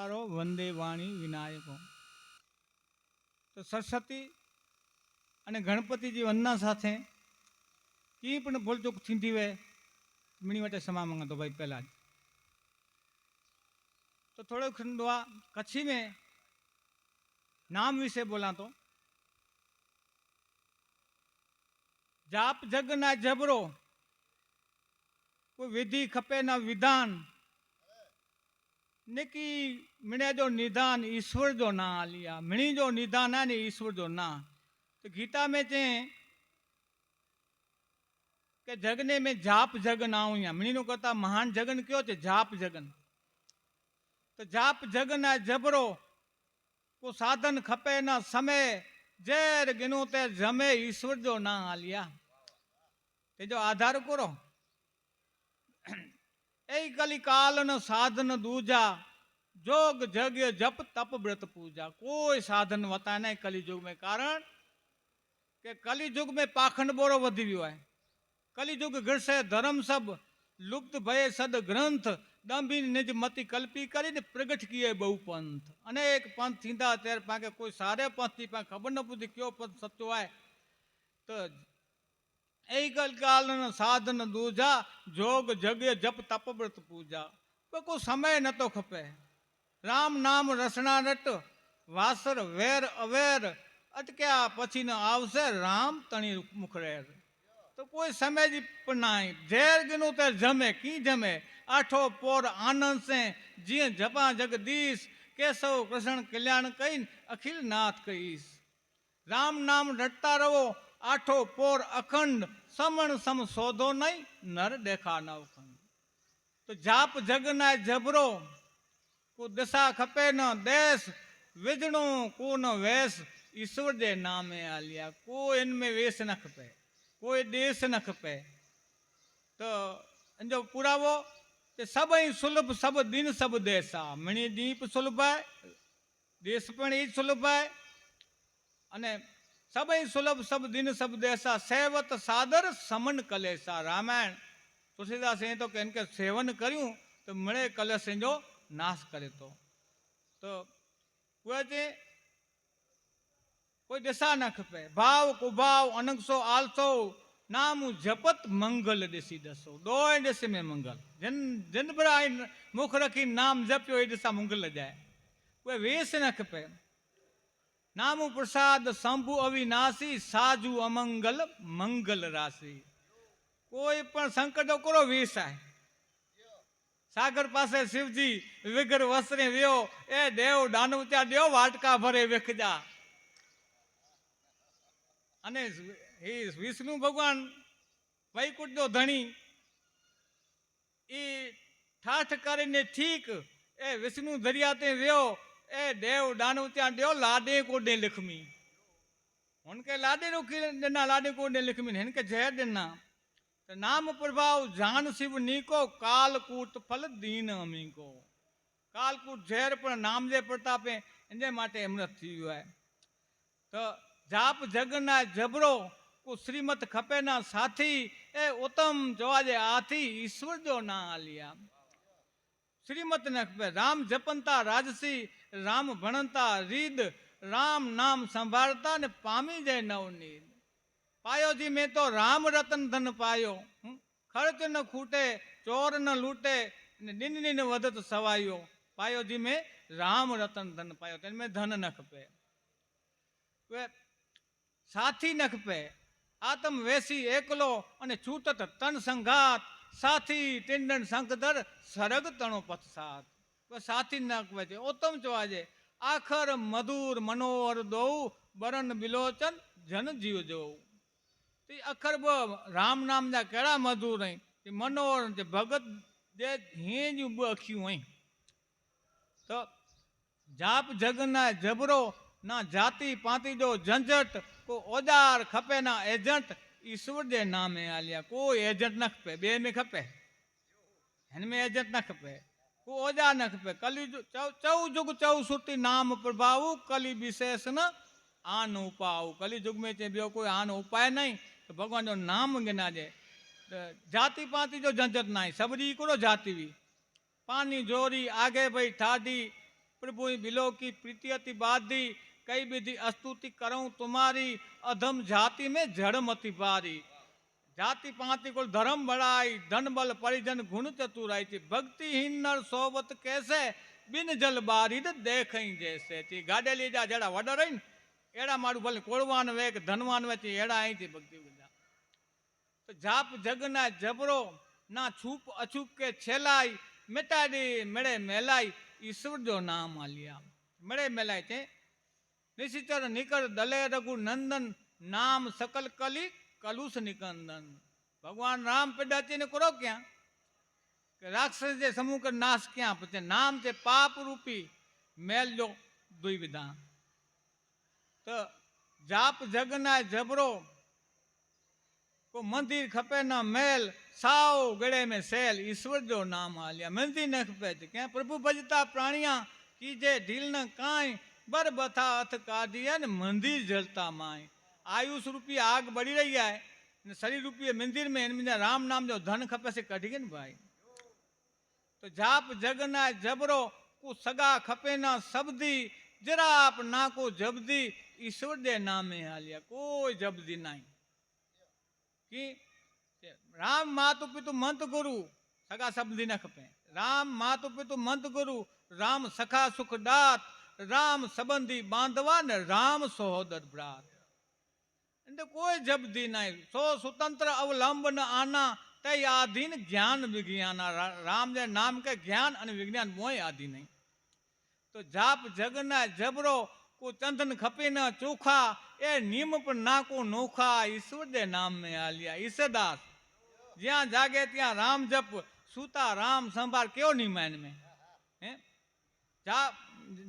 તારો વંદે વાણી વિનાયકો. તો સરસ્વતી અને ગણપતિજી વંદના સાથે એ પણ ભૂલચૂક થીંધી વે મીણી માટે ક્ષમા માંગતો ભાઈ પહેલાં જ. તો થોડો ખંડવા કચ્છી મેં નામ વિશે બોલા તો જાપ જગના જબરો, કોઈ વિધિ ખપે ના વિધાન विधान ने की मिणे जो निदान ईश्वर जो ना लिया मिणी जो निदान है ने ईश्वर जो ना तो गीता में चें કે જગને મેં જાપ જગ ના અહીંયા મીણીનું કરતા મહાન જગન કયો છે જાપ જગન તો જાપ જગ ના જબરો કો સાધન ખપે ના સમય ઝેર ગિનું તે જમે ઈશ્વર જો ના આલિયા તે જો આધાર કરો એ કલી કાલ ન સાધન દૂજા, જોગ જગ્ય જપ તપ વ્રત પૂજા. કોઈ સાધન વતા નહીં કલિયુગ में કારણ કે કલિયુગ में પાખંડ બોરો વધી ગયો હોય. કલિયુગ ઘડશે ધર્મ સબ લુપ્ત ભયે સદ ગ્રંથ દંભી નિજ મતિ કલ્પી કરીને પ્રગટ કીએ બહુ પંથ. અનેક પંથ થીંદા અત્યારે પાકે કોઈ સારે પંથથી પાસે ખબર ન પૂછી કયો પંથ સત્યો હોય. તો એ કાલ સાધન દૂજા જોગ જગે જપ તપ વ્રત પૂજા પણ કોઈ સમય નતો ખપે રામ નામ રસણા રટ વાસર વેર અવેર અટક્યા પછી ન આવશે રામ તણી મુખરેર તો કોઈ સમય જ પણ નહીં ઝેર ગનું તે જમે કી જમે આઠો પોર આનંદ સે જીએ જપા જગદીશ કેશવ કૃષ્ણ કલ્યાણ કહીને અખિલ નાથ કહીશ રામ નામ રટતા રહો આઠો પોર અખંડ સમણ સમ સોધો નહીં નર દેખા નવખંડ તો જાપ જગના જબરો, કુ દિશા ખપે ન દેશ, વિજણો કુ ન વેશ, ઈશ્વર જે નામે આલિયા, કો ઇનમે વેશ ન ખપે, કોઈ દેશ ન ખપે. તો જો પુરાવો તે સબ અહીં સુલભ સબ દિન સબ દેશા, મણી દીપ સુલભાય, દેશ પણ એ જ સુલભાય, અને સબ અહીં સુલભ સબ દિન સબ દેસા, સેવત સાદર સમન કલેસા, રામાયણ. તુલસીદાસ એ તો કે કે સેવન કર્યું, તો મળે કલેશ જો નાશ કરે તો. તો છે, કોઈ દશા ન ખપે. ભાવ કુભાવ, અનંગસો, આલસો, નામ જપત મંગલ દેસી દસો દોય દેસે મેં મંગલ. જન જન બરા મુખ રખી નામ જપ્યો, એ દિશા મંગલ જાય. કોઈ વેસ ન ખપે. નામ પ્રસાદ, શંભુ, અવિનાશી, સાજુ, અમંગલ, મંગલ રાશિ. કોઈ પણ સંકટો કરો, વિષાય. સાગર પાસે શિવજી વિગર વસ્ત્રે વ્યો, એ દેવ દાનવ ત્યાં દેવ વાટકા ભરે વેખજા. અને એ વિષ્ણુ ભગવાન વૈકુંઠનો ધણી એ ઠાઠ કરીને ઠીક, એ વિષ્ણુ દરિયા તે વ્યો એ દેવ દાનવ ત્યાં દેવ લાડે કોડે લક્ષ્મી ઉનકે લાડે નો દેના લાડે કોડે લક્ષ્મી હેન કે જય દેના તો નામ પ્રભાવ જાન શિવ નીકો કાલકૂટ ફલ દીન અમીકો કાલકૂટ ઝેર પણ નામ જે પ્રતાપે એને માટે અમૃત થયું હોય તો જાપ જગના જબરો કો શ્રીમત ખપેના સાથી એ ઉત્તમ જોવા જે આથી ઈશ્વર જો ના આલિયા શ્રીમત ન ખપે રામ જપનતા રાજસી રામ ભણતા રીદ, રામ નામ સંભાળતા ને પામી જાય નવનીત પાયોજી મેં તો રામ રતન ધન પાયો? ખર્ચ ન ખૂટે, ચોર ન લૂટે ને દિન ને વધત સવાયો. પાયોજી મેં રામ રતન ધન પાયો, તેને મેં ધન ન ખપે સાથી ન ખપે આતમ વેસી એકલો અને છૂટત તન સંઘાત સાથી ટિંડન શંખધર સરગ તણો પથ સાત કોઈ સાથી નાખવા છે. ઓતમ જોવા છે. આખર મધુર, મનોહર દોવું બરન બિલોચન, જન, જીવ જોવું. તે અખર રામ નામના કેળા મધુર નહીં. તે મનોહર છે. ભગત જે હેજ બખ્યું હોય તો જાપ જગના જબરો, ના જાતિ પાતી દો ઝંઝટ કો ઓજાર ખપે ના એજન્ટ, ઈશ્વર જે નામે આલ્યા. કોઈ એજન્ટ ના ખપે. બે મેં ખપે. હેન મેં એજન્ટ ના ખપે. ओजा न खपे कली चौ चौ जुग चौ सुटी नाम प्रभाव कली विशेष न आन उपाव कली युग में चे ॿियो कोई आन उपाय नहीं तो भगवान जो नाम गिना जे। त जाति पाति जो झंझट ना आहे सभिनी जाति हुई। पानी जोरी, आगे भई ठाडी, प्रभु बिलो की प्रीति अति बाधी। कई विधि अस्तुति करूँ तुम्हारी, अधम जाति में जड़ मति पारी જાતિ પાતિ કુલ ધર્મ બળાઈ ધન બલ પરિજન ગુણ ચતુરાઈ થી ભક્તિહીન નર સોબત કેસે બિન જલ બારી દેખઈ જેસે થી ગાડે લીજા જેડા વડર રહીને એડા મારું ભલે કોળવાન વેક ધનવાન વે એડા અહીંથી ભક્તિ બધા તો જાપ જગના જબરો ના છૂપ અછૂપ કે છેલાઈ મેટાડી મેળે મેલાઈ ઈશ્વર જો નામ આલિયા મેળે મેલાય તે નિશ્ચર નિકર દલે રઘુ નંદન નામ સકલ કલી કલુષ નિકંદન ભગવાન રામ પેડાચીને કરો ક્યાં કે રાક્ષસ જે સમૂહ કર નાશ ક્યાં પછી નામ છે પાપ રૂપી મેલ જો દુઈ વિધાન તો જાપ જગના જબરો को मंदिर खपे न मेल साव गड़े में सेल ईश्वर जो नाम आ लिया मंदिर न खपे तो क्या प्रभु भजता प्राणिया कीजे ढील न काई बर बथा अथ काढ़िया ने मंदिर जलता माए આયુષ રૂપિયા આગ બળી રહી જાય ને શરીર રૂપિયે મંદિરમાં એને રામ નામ જો ધન ખપે છે કઢી ને ભાઈ તો જાપ જગના જબરો કુ સગા ખપે ના શબ્દી જરા આપ ના કો જબદી ઈશ્વર દે નામે હાલ્યા કોઈ જબદી નહીં कि राम मातु पितु मंत गुरु सगा शब्द न खपे राम मातु पितु मंत गुरु राम सखा सुख दात राम संबंधी बांधवा न राम सहोदर ब्रात इंद कोई जबदी नहीं सो स्वतंत्र अवलंबन आना तय आधीन ज्ञान विज्ञान राम जे नाम के ज्ञान और विज्ञान मोय आदि नहीं तो जाप जगना, जबरो, को चंदन खपी न ए निम पर ना को नोखा, ईश्वर दे नाम में आ लिया ईश्वरदास ज्या जागे त्या राम जप, सूता राम संभार, क्यों नहीं मैन में? जा,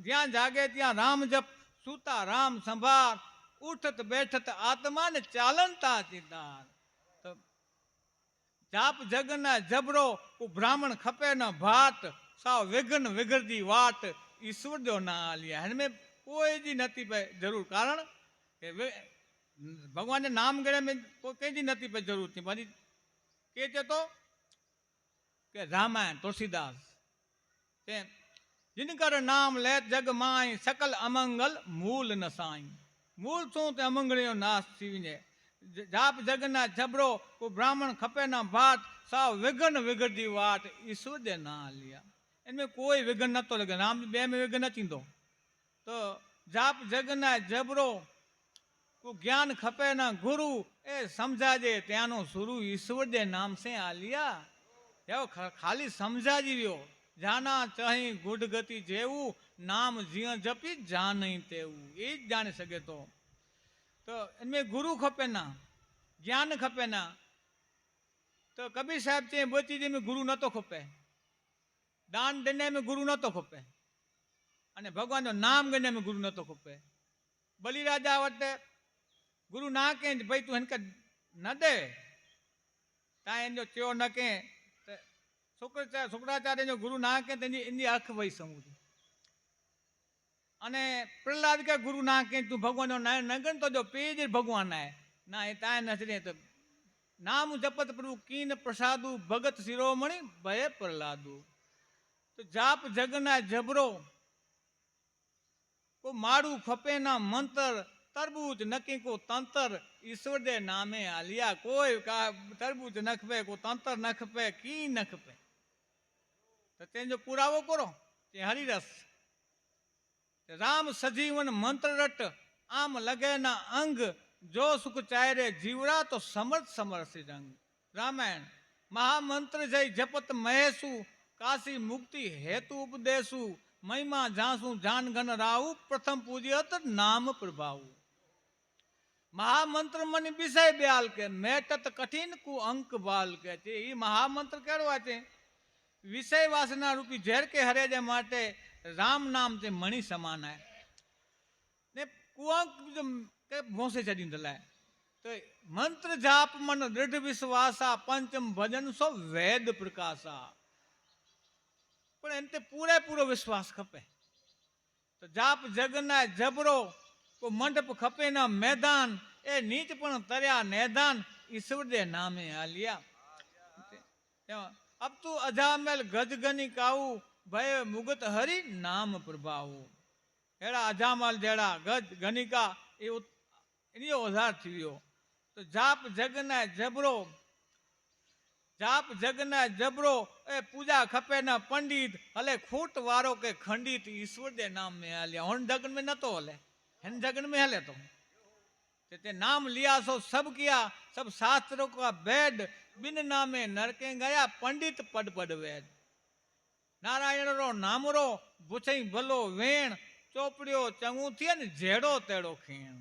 ज्या जागे त्या राम जप, सूता राम संभार ઉઠત બેઠત આત્મા ને ચાલનતા ચિતાર તો જાપ જગના જબરો કો બ્રાહ્મણ ખપે ન ભાટ સાવ વિઘ્ન વિગડતી વાટ ઈશ્વર જો ના આલિયા હમે કોઈ જી નથી પે જરૂર કારણ કે વે- ભગવાન નામ ગળે में કોઈ કઈ જી નથી પે જરૂર थी મારી કે છે તો કે રામાયણ તુલસીદાસ તે जिनकर नाम ले जग माई सकल अमंगल मूल न साई મૂળ છું તે અમંગળીનો નાશ થઈને. જાપ જગના જબરો કો બ્રાહ્મણ ખપેના ભાત, સાવ વિઘન વિઘડી વાત ઈશ્વરે ના લ્યા. એમાં કોઈ વિઘન નતો લગે રામ બે મેં વિઘન નથી તો. તો જાપ જગના જબરો કો જ્ઞાન ખપેના ગુરુ એ સમજાજે ત્યાંનો સુરુ ઈશ્વરે નામ સે આલિયા એવો ખાલી સમજાજી રહ્યો. જાના ચહી ગુડગતિ જેવું નામ જીય જપી જાન તેવું. એ જ જાણી શકે તો. તો એમને ગુરુ ખપે ના, જ્ઞાન ખપે ના. તો કબીર સાહેબ છે બોચી મેં ગુરુ નહોતો ખપે. દાન દંડે મેં ગુરુ નહોતો ખપે. અને ભગવાનનું નામ ગણે મેં ગુરુ નહોતો ખપે. બલિરાજા વટે ગુરુ ના કે, ભાઈ તું હિનકે ન દે. તા એનો ચ્યો ન કે છોકરા જો ગુરુ ના કે, તેની એની અખ વહી સમુદ્ર. અને પ્રહલાદ કે, ગુરુ ના કે તું ભગવાનનો ના ન ગણ તો જો પેજ ભગવાન આય. ના, એ તાય નથી તો નામ જપત પ્રભુ કીન પ્રસાદુ ભગત શિરોમણી ભય પ્રહલાદુ. તો જાપ જગના જબરો, કો મારું ખપે ના મંતર તરબૂજ નકી કો તંતર ઈશ્વર દે નામે આલિયા. કોઈ કા તરબૂચ ન ખપે, કો તંતર ન ખપે, કી ન ખપે. તો તેનો પુરાવો કરો, તે હરિરસ. राम सजीवन मंत्र रट, आम लगे न अंग, जो सुख चायरे जीवरा तो समर्थ समर्थ जंग रामायण, महामंत्र जय जपत महेशु, काशी मुक्ति हेतु उपदेशु, महिमा झांसु जान घन राहु, प्रथम पूज्य नाम प्रभाव महामंत्र मन विषय ब्याल के, मेटत कठिन कु अंक बाल के। ये महामंत्र कड़वा विषय वासना रूपी झेर के हरे जे माटे राम नाम ते मणि समान आहे ने कुआ भोसे छॾींदो लाइ त मंत्र जाप मन दृढ़ विश्वास आहे पंचम भजन सो वेद प्रकाश आहे पर हिन ते पूरे पूरो विश्वास खपे। त जाप जगन आहे जबरो को मंडप खपे न मैदान ए नीच पण तरया नैदान ईश्वर जे नामे आलिया। अब तू अजामल गजगनी काऊ ભય મુગત હરિ નામ પ્રભાવો હેડા અજામલ જેડા ગજ ગનિકા એ ઉત- એની ઓઝાર થયો તો જાપ જગના જબરો જાપ જગના જબરો એ પૂજા ખપે ના પંડિત હલે ખૂટ વારો કે ખંડિત ઈશ્વર દે નામ में हालिया हुन जगन में न तो हले हिन जगन में हले तो ते ते नाम लिया सो सब किया सब शास्त्रों का भेद बिन नामे नरके गया पंडित पद पद वेद નારાયણ રો નામરો ભૂછઈ ભલો વેણ ચોપડ્યો ચંગુ થયે ને જેડો તેડો ખીણ.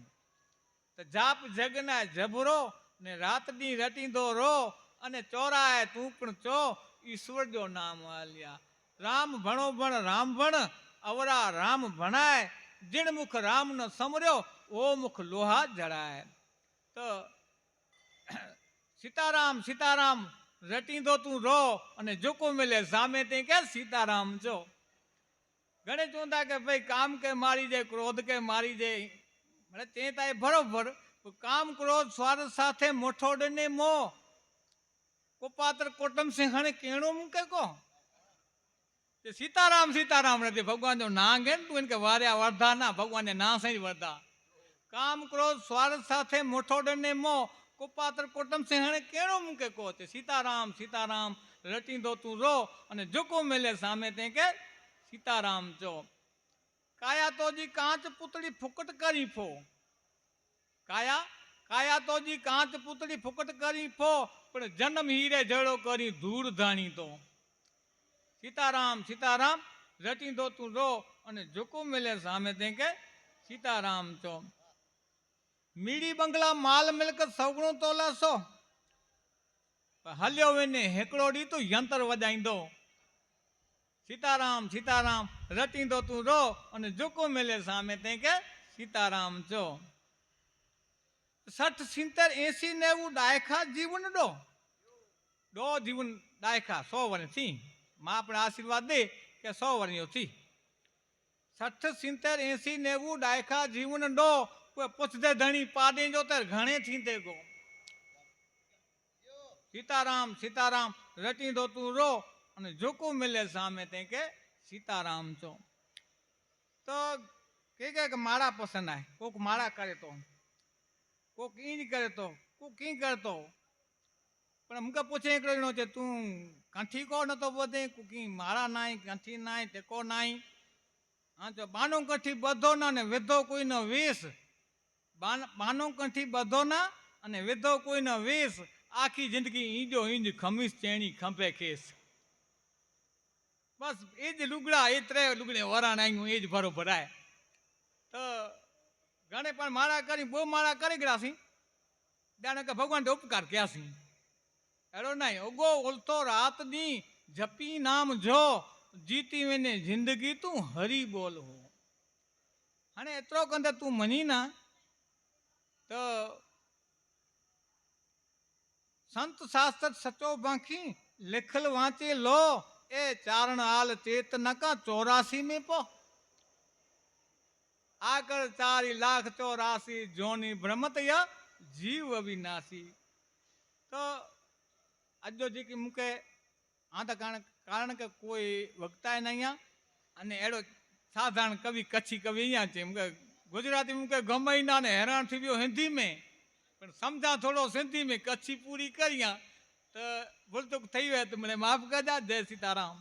જાપ જગના જબરો ને રાતની રટીંદો રો અને ચોરાય તું પણ ચો ઈશ્વર જો નામ આલ્યા. રામ ભણો ભણ, રામ ભણ, અવરા રામ ભણાય. જીણ મુખ રામ ન સમર્યો, ઓ મુખ લોહા જડાય તો સીતારામ સીતારામ રટીંદો તું રો અને જોકો મેલે સામે તે કે સીતારામ જો. ઘણે ચોંતા કે ભાઈ કામ કે મારી જાય ક્રોધ કે મારી જાય મને તે તાય બરોબર કામ, ક્રોધ, સ્વાર્થ સાથે મોઠોડ ને મો. કોપાત્ર કોટમ સિંહણે કેણું મૂકે કો? તે સીતારામ સીતારામ નથી ભગવાન જો ના ગે ને તું એને કે વાર્યા વર્ધા ના, ભગવાનને ના સહી વર્ધા. કામ, ક્રોધ, સ્વાર્થ સાથે મોઠોડ ને મો. કુપાત્ર કોટમ સિંહણે કેળો મૂકે કહો તે, સીતારામ સીતારામ રટીંદો તું રો અને જોકો મેલે સામે તે કે, સીતારામ, જો. કાયા તોજી કાંચ પુતળી ફુકટ કરી ફો. કાયા કાયા તોજી કાંચ પુતળી ફુકટ કરી ફો, પણ જન્મ હીરે જડો કરી ધૂળ ધાણી તો સીતારામ સીતારામ રટીંદો તું રો અને જોકો મેલે સામે તે કે, સીતારામ ચો મીડી બંગલા માલ મિલકત સગણું તોલા સો હલ્યો વેને હેકડોડી તું યંત્ર વજાઈંદો સીતારામ સીતારામ રટીંદો તું રો અને જોકો મેલે સામે તે કે સીતારામ જો સઠ સિત્તેર એસી નેવું ડાયખા જીવન ડો ડો જીવન ડાયખા સો વર્ષ થી માં આપણે આશીર્વાદ દે કે સો વર્ષીઓ થી સઠ સિત્તેર એસી નેવું ડાયખા જીવન ડો કોઈ धणी ધણી जो જો घणे ઘણે થીંતે ગો. સીતારામ સીતારામ, રટી દો તું રો અને જોકો મિલે સામે તે કે, સીતારામ છો. તો કે કે કે माड़ा પસંદ આય. કોક ઈજ કરે તો. કોક કી કરતો. પણ અમુક પૂછે એકડો છે, તું કાંઠી કો નતો બધે? કુકી માળા નાય, કાંઠી નાય, ટેકો નાય? હા, તો બાનો કંઠી બધો ના ને વેધો કોઈનો વેશ બાન- બાનો કંઠી બધો ના અને વેધો કોઈનો વેશ આખી જિંદગી ઈંજો ઈંજ ખમીસ, ચેણી, ખંભે ખેસ. બસ એ જ લુગડા, એ ત્રે લુગડે વરાણ આવ્યું એ જ ભરો ભરાય. તો ઘણે પણ માળા કરી, બહુ માળા કરી ગયા છી. જાણે કે ભગવાન ઉપકાર ક્યાં છી? એડો નહીં ઓગો ઓલતો રાત દી, જપી નામ જો, જીતી મેને જિંદગી તું હરી બોલ હો. અને એતરો કંદે તું મની ના तो संत शास्त्र सचो बाखी, लिखल वांची लो, ए चारण आल चेत नका चौरासी में पो। आकर चारी लाख चौरासी जोनी भ्रमत या जीव अविनाशी। तो अॼु जेकी मूंखे हा त कारण कारण के कोई वक्ता आहिनि अञा अने अहिड़ो साधारण कवि कच्छी कवि ईअं चे मुके એમ કે ગુજરાતી મૂકે ગમાઈના ને હેરાન થઈ ગયો હિન્દી મેં પણ સમજા થોડો સિંધી મેં કચ્છી પૂરી કર્યા તો ભૂલ તો થઈ હોય તો મને માફ કરજા જય સીતારામ.